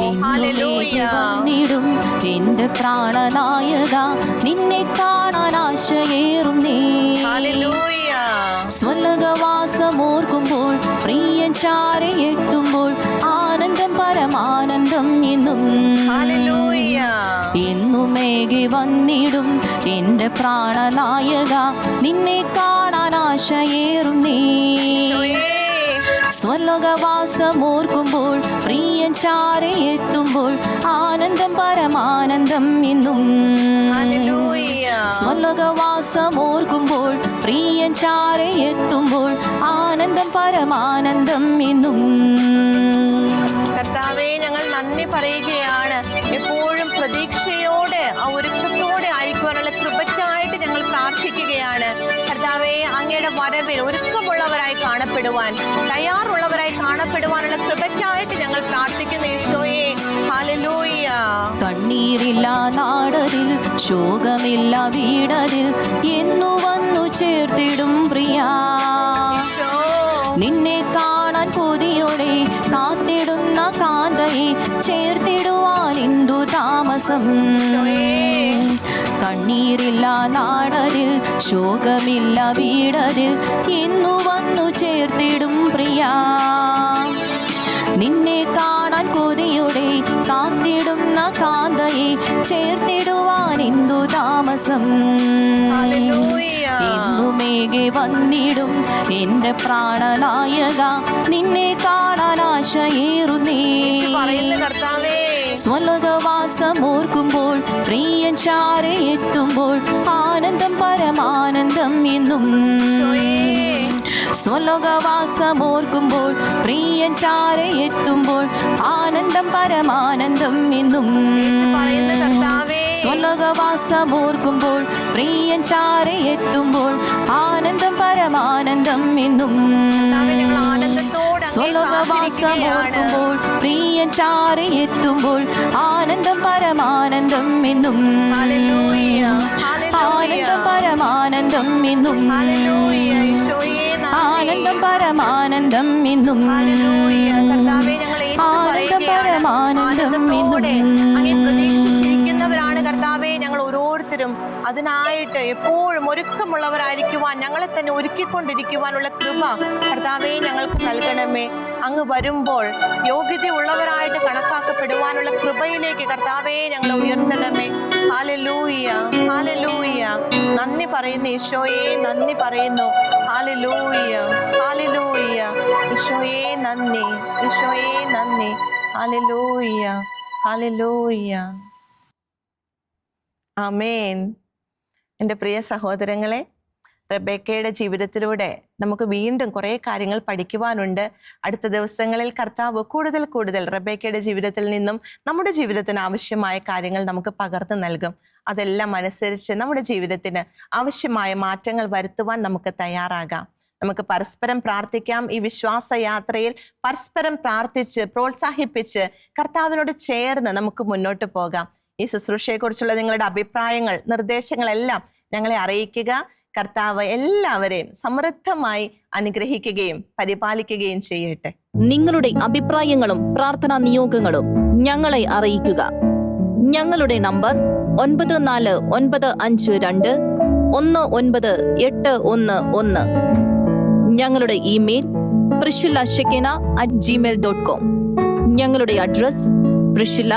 എന്റെ പ്രാണനായക നിന്നെ കാണാൻ ആശയേറും നീ. ഹാലലൂയ സ്വലകവാസമോർക്കുമ്പോൾ പ്രിയൻ ചാരെ എത്തുമ്പോൾ ആനന്ദം പരമാനന്ദം എന്നും എന്നുമേകി വന്നിടും. എന്റെ പ്രാണനായക നിന്നെ കാണാൻ ആശയേറും നീ. സ്വലോകവാസമോർക്കുമ്പോൾ പ്രിയൻ ചാരെ എത്തുമ്പോൾ ആനന്ദം പരമാനന്ദം എന്നും സ്വർലോകവാസമോർക്കുമ്പോൾ പ്രിയൻ ചാരെ എത്തുമ്പോൾ ആനന്ദം പരമാനന്ദം ഇന്നും. കർത്താവേ ഞങ്ങൾ നന്ദി പറയുകയാണ്. എപ്പോഴും പ്രതീക്ഷയോടെ ആ ഒരുക്കത്തോടെ ആയിരിക്കുവാനുള്ള കൃപയ്ക്കായിട്ട് ഞങ്ങൾ പ്രാർത്ഥിക്കുകയാണ്. കർത്താവേ അങ്ങയുടെ വരവിൽ ഒരുക്കമുള്ളവരായി കാണപ്പെടുവാൻ തയ്യാറുള്ളവരായി കാണപ്പെടുവാനുള്ള കൃപയ്ക്കായിട്ട് ഞങ്ങൾ പ്രാർത്ഥിക്കുന്ന ഈശോയെ. ഹാലലൂയ കണ്ണീരില്ല നാടരിൽ ശോകമില്ല വീടരിൽ എന്നു വന്നു ചേർത്തിടും പ്രിയ. നിന്നെ കാണാൻ കൊതിയോടെ കാത്തിടുന്ന കാന്തയെ ചേർത്തിടുവാൻ ഇന്ദു താമസം. കണ്ണീരില്ല നാടരിൽ ശോകമില്ല വീടതിൽ ഇന്നു വന്നു ചേർത്തിടും പ്രിയ. നിന്നെ കാണാൻ കൊതിയുടെ കാത്തിടുന്ന കാന്തയെ ചേർത്തിടുവാൻ ഇന്ദു താമസം. എന്നുമേകെ വന്നിടും എന്റെ പ്രാണനായക. നിന്നെ കാണാൻ ആശയേറുന്നേ. ഓർക്കുമ്പോൾ പ്രിയൻ ചാരെ എത്തുമ്പോൾ ആനന്ദം പരമാനന്ദം എന്നും. സ്വലോകവാസമോർക്കുമ്പോൾ പ്രിയൻ ചാരെ എത്തുമ്പോൾ ആനന്ദം പരമാനന്ദം എന്നും. പറയുന്ന കർത്താവേ സ്വലോകവാസം ഓർക്കുമ്പോൾ പ്രിയൻ ചാരെ എത്തുമ്പോൾ ആനന്ദം പരമാനന്ദം എന്നും. ഓർക്കുമ്പോൾ പ്രിയൻ ചാറി എത്തുമ്പോൾ ആനന്ദം പരമാനന്ദം എന്നും. ആനന്ദം പരമാനന്ദം എന്നും. ആനന്ദം പരമാനന്ദം എന്നും ആനന്ദ. പരമാനന്ദം എന്നും. കർത്താവെ ഞങ്ങൾ ഓരോരുത്തരും അതിനായിട്ട് എപ്പോഴും ഒരുക്കമുള്ളവരായിരിക്കുവാൻ ഞങ്ങളെ തന്നെ ഒരുക്കിക്കൊണ്ടിരിക്കുവാനുള്ള കൃപ കർത്താവെ ഞങ്ങൾക്ക് നൽകണമേ. അങ്ങ് വരുമ്പോൾ യോഗ്യതയുള്ളവരായിട്ട് കണക്കാക്കപ്പെടുവാനുള്ള കൃപയിലേക്ക് കർത്താവെ ഞങ്ങളെ ഉയർത്തണമേ. ഹാലലൂയ ഹാലലൂയ നന്ദി പറയുന്നു ഈശോയെ നന്ദി പറയുന്നു. ഹാലലൂയ ഹാലലൂയ ഈശോയെ നന്ദി. ഈശോയെ നന്ദി. ഹാലലൂയ ഹാലലൂയ ആമേൻ. എന്റെ പ്രിയ സഹോദരങ്ങളെ റബേക്കയുടെ ജീവിതത്തിലൂടെ നമുക്ക് വീണ്ടും കുറേ കാര്യങ്ങൾ പഠിക്കുവാനുണ്ട്. അടുത്ത ദിവസങ്ങളിൽ കർത്താവ് കൂടുതൽ കൂടുതൽ റബേക്കയുടെ ജീവിതത്തിൽ നിന്നും നമ്മുടെ ജീവിതത്തിന് ആവശ്യമായ കാര്യങ്ങൾ നമുക്ക് പകർന്നു നൽകും. അതെല്ലാം അനുസരിച്ച് നമ്മുടെ ജീവിതത്തിന് ആവശ്യമായ മാറ്റങ്ങൾ വരുത്തുവാൻ നമുക്ക് തയ്യാറാകാം. നമുക്ക് പരസ്പരം പ്രാർത്ഥിക്കാം. ഈ വിശ്വാസ യാത്രയിൽ പരസ്പരം പ്രാർത്ഥിച്ച് പ്രോത്സാഹിപ്പിച്ച് കർത്താവിനോട് ചേർന്ന് നമുക്ക് മുന്നോട്ട് പോകാം. ഈ ശുശ്രൂഷയെക്കുറിച്ചുള്ള നിങ്ങളുടെ അഭിപ്രായങ്ങൾ നിർദ്ദേശങ്ങളെല്ലാം ഞങ്ങളെ അറിയിക്കുക. കർത്താവ് എല്ലാവരെയും സമൃദ്ധമായി അനുഗ്രഹിക്കുകയും പരിപാലിക്കുകയും ചെയ്യട്ടെ. നിങ്ങളുടെ അഭിപ്രായങ്ങളും പ്രാർത്ഥനാ നിയോഗങ്ങളും ഞങ്ങളെ അറിയിക്കുക. ഞങ്ങളുടെ നമ്പർ ഒൻപത് നാല് ഒൻപത് അഞ്ച് രണ്ട് ഒന്ന് ഒൻപത് എട്ട് ഒന്ന് ഒന്ന്. ഞങ്ങളുടെ email Priscilla Shekinah at Gmail dot com ഞങ്ങളുടെ address Priscilla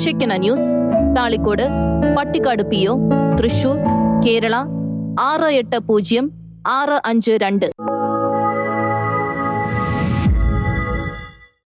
Shekinah news Thalikkode Pattikkad P O Thrissur Kerala ആറ് എട്ട് പൂജ്യം ആറ് അഞ്ച് രണ്ട്.